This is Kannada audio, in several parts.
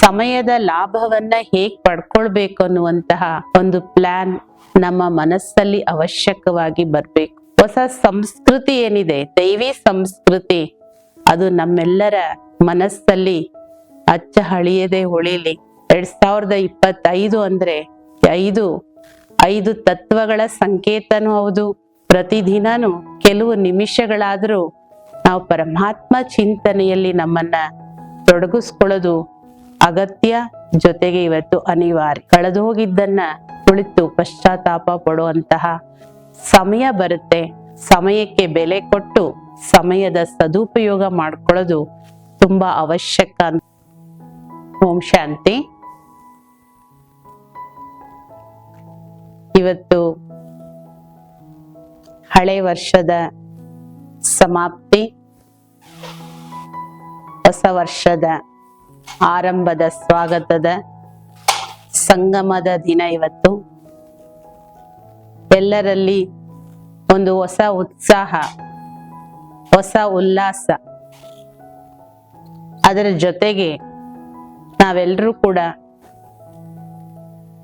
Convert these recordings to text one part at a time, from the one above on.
ಸಮಯದ ಲಾಭವನ್ನ ಹೇಗ್ ಪಡ್ಕೊಳ್ಬೇಕು ಅನ್ನುವಂತಹ ಒಂದು ಪ್ಲಾನ್ ನಮ್ಮ ಮನಸ್ಸಲ್ಲಿ ಅವಶ್ಯಕವಾಗಿ ಬರ್ಬೇಕು. ಹೊಸ ಸಂಸ್ಕೃತಿ ಏನಿದೆ, ದೈವಿ ಸಂಸ್ಕೃತಿ, ಅದು ನಮ್ಮೆಲ್ಲರ ಮನಸ್ಸಲ್ಲಿ ಅಚ್ಚ ಹಳಿಯದೆ ಉಳಿಲಿ. ಎರಡ್ ಸಾವಿರದ ಇಪ್ಪತ್ತೈದು ಅಂದ್ರೆ ಐದು ಐದು ತತ್ವಗಳ ಸಂಕೇತನೂ ಹೌದು. ಪ್ರತಿದಿನನೂ ಕೆಲವು ನಿಮಿಷಗಳಾದರೂ ನಾವು ಪರಮಾತ್ಮ ಚಿಂತನೆಯಲ್ಲಿ ನಮ್ಮನ್ನ ತೊಡಗಿಸ್ಕೊಳ್ಳೋದು ಅಗತ್ಯ ಜೊತೆಗೆ ಇವತ್ತು ಅನಿವಾರ್ಯ. ಕಳೆದು ಹೋಗಿದ್ದನ್ನ ಕುಳಿತು ಪಶ್ಚಾತ್ತಾಪ ಪಡುವಂತಹ ಸಮಯ ಬರುತ್ತೆ. ಸಮಯಕ್ಕೆ ಬೆಲೆ ಕೊಟ್ಟು ಸಮಯದ ಸದುಪಯೋಗ ಮಾಡ್ಕೊಳ್ಳೋದು ತುಂಬಾ ಅವಶ್ಯಕ ಓಂ ಶಾಂತಿ. ಇವತ್ತು ಹಳೆ ವರ್ಷದ ಸಮಾಪ್ತಿ. ಹೊಸ ವರ್ಷದ ಆರಂಭದ ಸ್ವಾಗತದ ಸಂಗಮದ ದಿನ ಇವತ್ತು. ಎಲ್ಲರಲ್ಲಿ ಒಂದು ಹೊಸ ಉತ್ಸಾಹ, ಹೊಸ ಉಲ್ಲಾಸ. ಅದರ ಜೊತೆಗೆ ನಾವೆಲ್ಲರೂ ಕೂಡ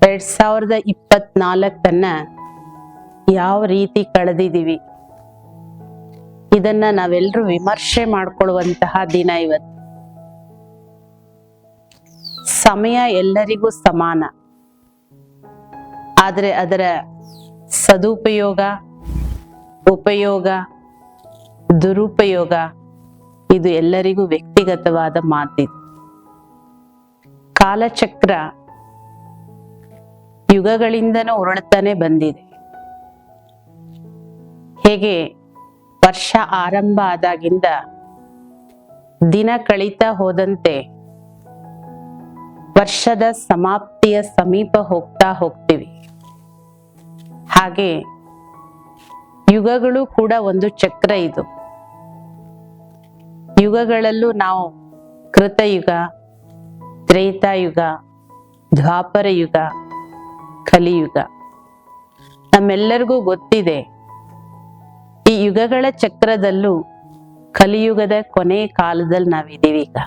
ಎರಡ್ ಸಾವಿರದ ಇಪ್ಪತ್ನಾಲ್ಕನ್ನ ಯಾವ ರೀತಿ ಕಳೆದಿದ್ದೀವಿ, ಇದನ್ನ ನಾವೆಲ್ಲರೂ ವಿಮರ್ಶೆ ಮಾಡ್ಕೊಳ್ಳುವಂತಹ ದಿನ ಇವತ್ತು. ಸಮಯ ಎಲ್ಲರಿಗೂ ಸಮಾನ. ಆದರೆ ಅದರ ಸದುಪಯೋಗ, ಉಪಯೋಗ, ದುರುಪಯೋಗ ಇದು ಎಲ್ಲರಿಗೂ ವ್ಯಕ್ತಿಗತವಾದ ಮಾತಿದೆ. ಕಾಲಚಕ್ರ ಯುಗಗಳಿಂದನೂ ಹೊರಡ್ತಾನೆ ಬಂದಿದೆ. ಹೇಗೆ ವರ್ಷ ಆರಂಭ ಆದಾಗಿಂದ ದಿನ ಕಳೀತಾ ಹೋದಂತೆ ವರ್ಷದ ಸಮಾಪ್ತಿಯ ಸಮೀಪ ಹೋಗ್ತಾ ಹೋಗ್ತೀವಿ. ಹಾಗೆ ಯುಗಗಳು ಕೂಡ ಒಂದು ಚಕ್ರ ಇದು. ಯುಗಗಳಲ್ಲೂ ನಾವು ಕೃತಯುಗ, ತ್ರೇತಾಯುಗ ದ್ವಾಪರ ಯುಗ ಕಲಿಯುಗ. ನಮ್ಮೆಲ್ಲರಿಗೂ ಗೊತ್ತಿದೆ, ಈ ಯುಗಗಳ ಚಕ್ರದಲ್ಲೂ ಕಲಿಯುಗದ ಕೊನೆ ಕಾಲದಲ್ಲಿ ನಾವಿದ್ದೀವಿ ಈಗ.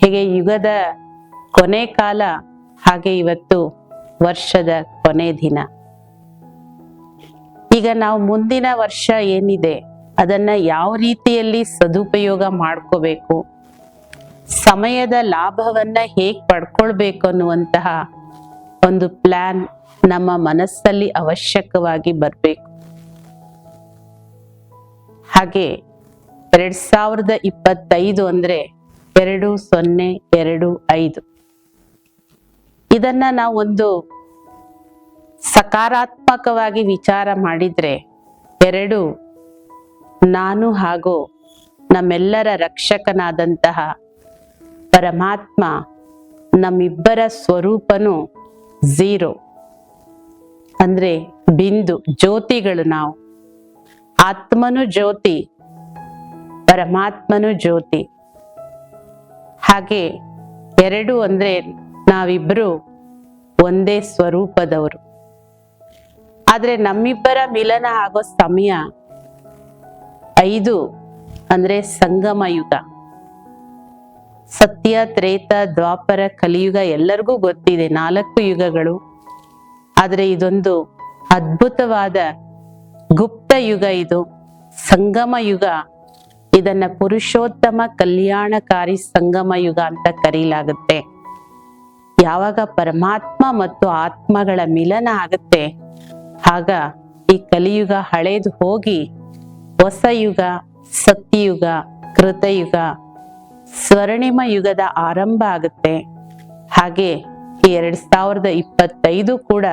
ಹೀಗೆ ಯುಗದ ಕೊನೆ ಕಾಲ ಹಾಗೆ ಇವತ್ತು ವರ್ಷದ ಕೊನೆ ದಿನ. ಈಗ ನಾವು ಮುಂದಿನ ವರ್ಷ ಏನಿದೆ, ಅದನ್ನ ಯಾವ ರೀತಿಯಲ್ಲಿ ಸದುಪಯೋಗ ಮಾಡ್ಕೋಬೇಕು, ಸಮಯದ ಲಾಭವನ್ನ ಹೇಗ್ ಪಡ್ಕೊಳ್ಬೇಕು ಅನ್ನುವಂತಹ ಒಂದು ಪ್ಲಾನ್ ನಮ್ಮ ಮನಸ್ಸಲ್ಲಿ ಅವಶ್ಯಕವಾಗಿ ಬರಬೇಕು. ಹಾಗೆ ಎರಡ್ ಸಾವಿರದ ಇಪ್ಪತ್ತೈದು ಅಂದ್ರೆ ಎರಡು ಸೊನ್ನೆ ಎರಡು ಐದು. ಇದನ್ನ ನಾವು ಒಂದು ಸಕಾರಾತ್ಮಕವಾಗಿ ವಿಚಾರ ಮಾಡಿದ್ರೆ ಎರಡು, ನಾನು ಹಾಗೂ ನಮ್ಮೆಲ್ಲರ ರಕ್ಷಕನಾದಂತಹ ಪರಮಾತ್ಮ ನಮ್ಮಿಬ್ಬರ ಸ್ವರೂಪನು ಝೀರೋ. ಅಂದ್ರೆ ಬಿಂದು, ಜ್ಯೋತಿಗಳು ನಾವು. ಆತ್ಮನು ಜ್ಯೋತಿ, ಪರಮಾತ್ಮನು ಜ್ಯೋತಿ. ಹಾಗೆ ಎರಡು ಅಂದ್ರೆ ನಾವಿಬ್ರು ಒಂದೇ ಸ್ವರೂಪದವರು. ಆದ್ರೆ ನಮ್ಮಿಬ್ಬರ ಮಿಲನ ಆಗೋ ಸಮಯ ಐದು ಅಂದ್ರೆ ಸಂಗಮ ಯುಗ. ಸತ್ಯ, ತ್ರೇತ, ದ್ವಾಪರ, ಕಲಿಯುಗ ಎಲ್ಲರಿಗೂ ಗೊತ್ತಿದೆ ನಾಲ್ಕು ಯುಗಗಳು. ಆದ್ರೆ ಇದೊಂದು ಅದ್ಭುತವಾದ ಗುಪ್ತ ಯುಗ ಇದು. ಸಂಗಮ ಯುಗ ಇದನ್ನ ಪುರುಷೋತ್ತಮ ಕಲ್ಯಾಣಕಾರಿ ಸಂಗಮ ಯುಗ ಅಂತ ಕರೀಲಾಗುತ್ತೆ. ಯಾವಾಗ ಪರಮಾತ್ಮ ಮತ್ತು ಆತ್ಮಗಳ ಮಿಲನ ಆಗುತ್ತೆ, ಆಗ ಈ ಕಲಿಯುಗ ಹಳೇದು ಹೋಗಿ ಹೊಸ ಯುಗ, ಸತ್ಯಯುಗ, ಕೃತಯುಗ, ಸ್ವರ್ಣಿಮ ಯುಗದ ಆರಂಭ ಆಗುತ್ತೆ. ಹಾಗೆ ಈ ಎರಡ್ ಸಾವಿರದ ಇಪ್ಪತ್ತೈದು ಕೂಡ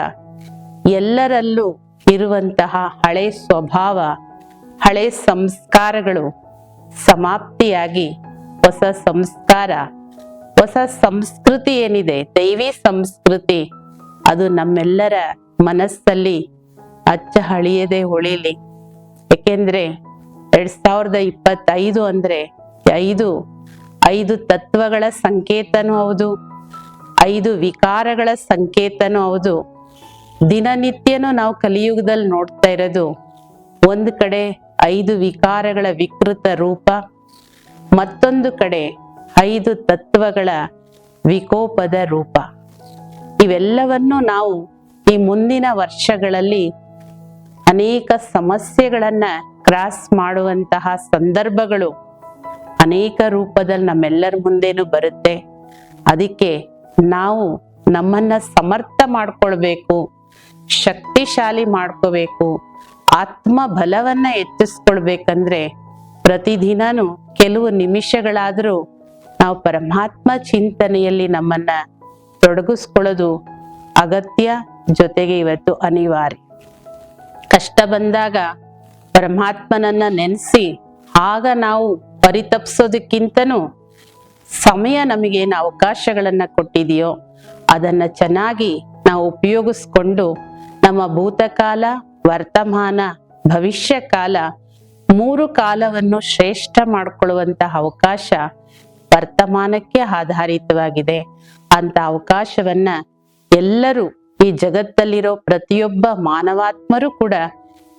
ಎಲ್ಲರಲ್ಲೂ ಇರುವಂತಹ ಹಳೆ ಸ್ವಭಾವ, ಹಳೆ ಸಂಸ್ಕಾರಗಳು ಸಮಾಪ್ತಿಯಾಗಿ ಹೊಸ ಸಂಸ್ಕಾರ ಹೊಸ ಸಂಸ್ಕೃತಿ ಏನಿದೆ? ದೈವಿ ಸಂಸ್ಕೃತಿ. ಅದು ನಮ್ಮೆಲ್ಲರ ಮನಸ್ಸಲ್ಲಿ ಅಚ್ಚ ಹಳಿಯದೆ ಉಳಿಲಿ ಏಕೆಂದ್ರೆ ಎರಡ್ ಸಾವಿರದ ಇಪ್ಪತ್ತೈದು ಅಂದ್ರೆ ಐದು ಐದು ತತ್ವಗಳ ಸಂಕೇತನೂ ಹೌದು, ಐದು ವಿಕಾರಗಳ ಸಂಕೇತನೂ ಹೌದು. ದಿನನಿತ್ಯನೂ ನಾವು ಕಲಿಯುಗದಲ್ಲಿ ನೋಡ್ತಾ ಇರೋದು ಒಂದು ಕಡೆ ಐದು ವಿಕಾರಗಳ ವಿಕೃತ ರೂಪ, ಮತ್ತೊಂದು ಕಡೆ ಐದು ತತ್ವಗಳ ವಿಕೋಪದ ರೂಪ. ಇವೆಲ್ಲವನ್ನು ನಾವು ಈ ಮುಂದಿನ ವರ್ಷಗಳಲ್ಲಿ ಅನೇಕ ಸಮಸ್ಯೆಗಳನ್ನ ಕ್ರಾಸ್ ಮಾಡುವಂತಹ ಸಂದರ್ಭಗಳು ಅನೇಕ ರೂಪದಲ್ಲಿ ನಮ್ಮೆಲ್ಲರ ಮುಂದೇನು ಬರುತ್ತೆ. ಅದಕ್ಕೆ ನಾವು ನಮ್ಮನ್ನ ಸಮರ್ಥ ಮಾಡ್ಕೊಳ್ಬೇಕು, ಶಕ್ತಿಶಾಲಿ ಮಾಡ್ಕೋಬೇಕು ಆತ್ಮ ಬಲವನ್ನ ಹೆಚ್ಚಿಸ್ಕೊಳ್ಬೇಕಂದ್ರೆ ಪ್ರತಿದಿನನೂ ಕೆಲವು ನಿಮಿಷಗಳಾದರೂ ನಾವು ಪರಮಾತ್ಮ ಚಿಂತನೆಯಲ್ಲಿ ನಮ್ಮನ್ನ ತೊಡಗಿಸ್ಕೊಳ್ಳೋದು ಅಗತ್ಯ ಜೊತೆಗೆ ಇವತ್ತು ಅನಿವಾರ್ಯ. ಕಷ್ಟ ಬಂದಾಗ ಪರಮಾತ್ಮನನ್ನ ನೆನೆಸಿ, ಆಗ ನಾವು ಪರಿತಪ್ಸೋದಕ್ಕಿಂತನೂ ಸಮಯ ನಮಗೇನು ಅವಕಾಶಗಳನ್ನ ಕೊಟ್ಟಿದೆಯೋ ಅದನ್ನ ಚೆನ್ನಾಗಿ ನಾವು ಉಪಯೋಗಿಸ್ಕೊಂಡು ನಮ್ಮ ಭೂತಕಾಲ, ವರ್ತಮಾನ ಭವಿಷ್ಯ ಕಾಲ ಮೂರು ಕಾಲವನ್ನು ಶ್ರೇಷ್ಠ ಮಾಡಿಕೊಳ್ಳುವಂತಹ ಅವಕಾಶ ವರ್ತಮಾನಕ್ಕೆ ಆಧಾರಿತವಾಗಿದೆ. ಅಂತ ಅವಕಾಶವನ್ನ ಎಲ್ಲರೂ ಈ ಜಗತ್ತಲ್ಲಿರೋ ಪ್ರತಿಯೊಬ್ಬ ಮಾನವಾತ್ಮರು ಕೂಡ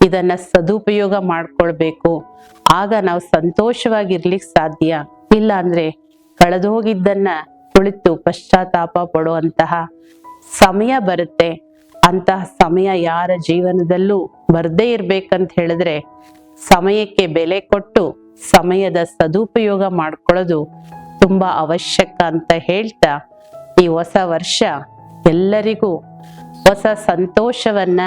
ಇದನ್ನ ಸದುಪಯೋಗ ಮಾಡ್ಕೊಳ್ಬೇಕು. ಆಗ ನಾವು ಸಂತೋಷವಾಗಿರ್ಲಿಕ್ಕೆ ಸಾಧ್ಯ. ಇಲ್ಲ ಅಂದ್ರೆ ಕಳೆದೋಗಿದ್ದನ್ನ ಕುಳಿತು ಪಶ್ಚಾತ್ತಾಪ ಪಡುವಂತಹ ಸಮಯ ಬರುತ್ತೆ. ಅಂತಹ ಸಮಯ ಯಾರ ಜೀವನದಲ್ಲೂ ಬರದೇ ಇರ್ಬೇಕಂತ ಹೇಳಿದ್ರೆ ಸಮಯಕ್ಕೆ ಬೆಲೆ ಕೊಟ್ಟು ಸಮಯದ ಸದುಪಯೋಗ ಮಾಡ್ಕೊಳ್ಳೋದು ತುಂಬಾ ಅವಶ್ಯಕ ಅಂತ ಹೇಳ್ತಾ ಈ ಹೊಸ ವರ್ಷ ಎಲ್ಲರಿಗೂ ಹೊಸ ಸಂತೋಷವನ್ನ,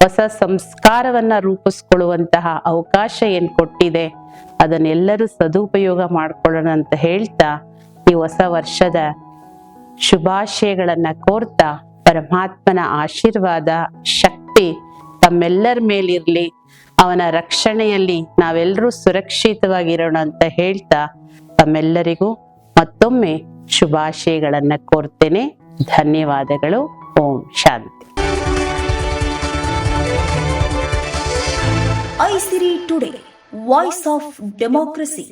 ಹೊಸ ಸಂಸ್ಕಾರವನ್ನ ರೂಪಿಸ್ಕೊಳ್ಳುವಂತಹ ಅವಕಾಶ ಏನು ಕೊಟ್ಟಿದೆ, ಅದನ್ನೆಲ್ಲರೂ ಸದುಪಯೋಗ ಮಾಡ್ಕೊಳ್ಳೋಣ ಅಂತ ಹೇಳ್ತಾ ಈ ಹೊಸ ವರ್ಷದ ಶುಭಾಶಯಗಳನ್ನ ಕೋರ್ತಾ ಪರಮಾತ್ಮನ ಆಶೀರ್ವಾದ, ಶಕ್ತಿ ತಮ್ಮೆಲ್ಲರ ಮೇಲಿರಲಿ, ಅವನ ರಕ್ಷಣೆಯಲ್ಲಿ ನಾವೆಲ್ಲರೂ ಸುರಕ್ಷಿತವಾಗಿರೋಣ ಅಂತ ಹೇಳ್ತಾ ತಮ್ಮೆಲ್ಲರಿಗೂ ಮತ್ತೊಮ್ಮೆ ಶುಭಾಶಯಗಳನ್ನ ಕೋರ್ತೇನೆ. ಧನ್ಯವಾದಗಳು. ಓಂ ಶಾಂತಿ. Isiri today voice of democracy